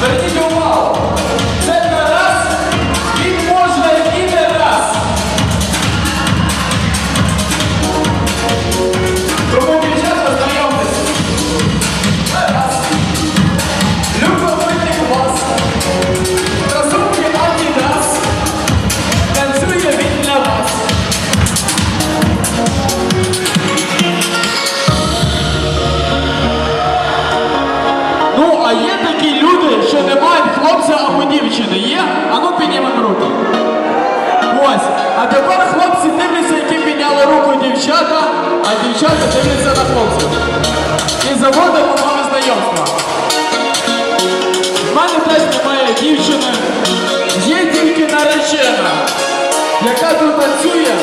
Верніть піднімемо руки. Ось. А тепер хлопці дивляться, які підняли руку дівчата, а дівчата дивляться на хлопців. І заводимо нове знайомство. В мене теж немає дівчини, є тільки наречена, яка тут танцює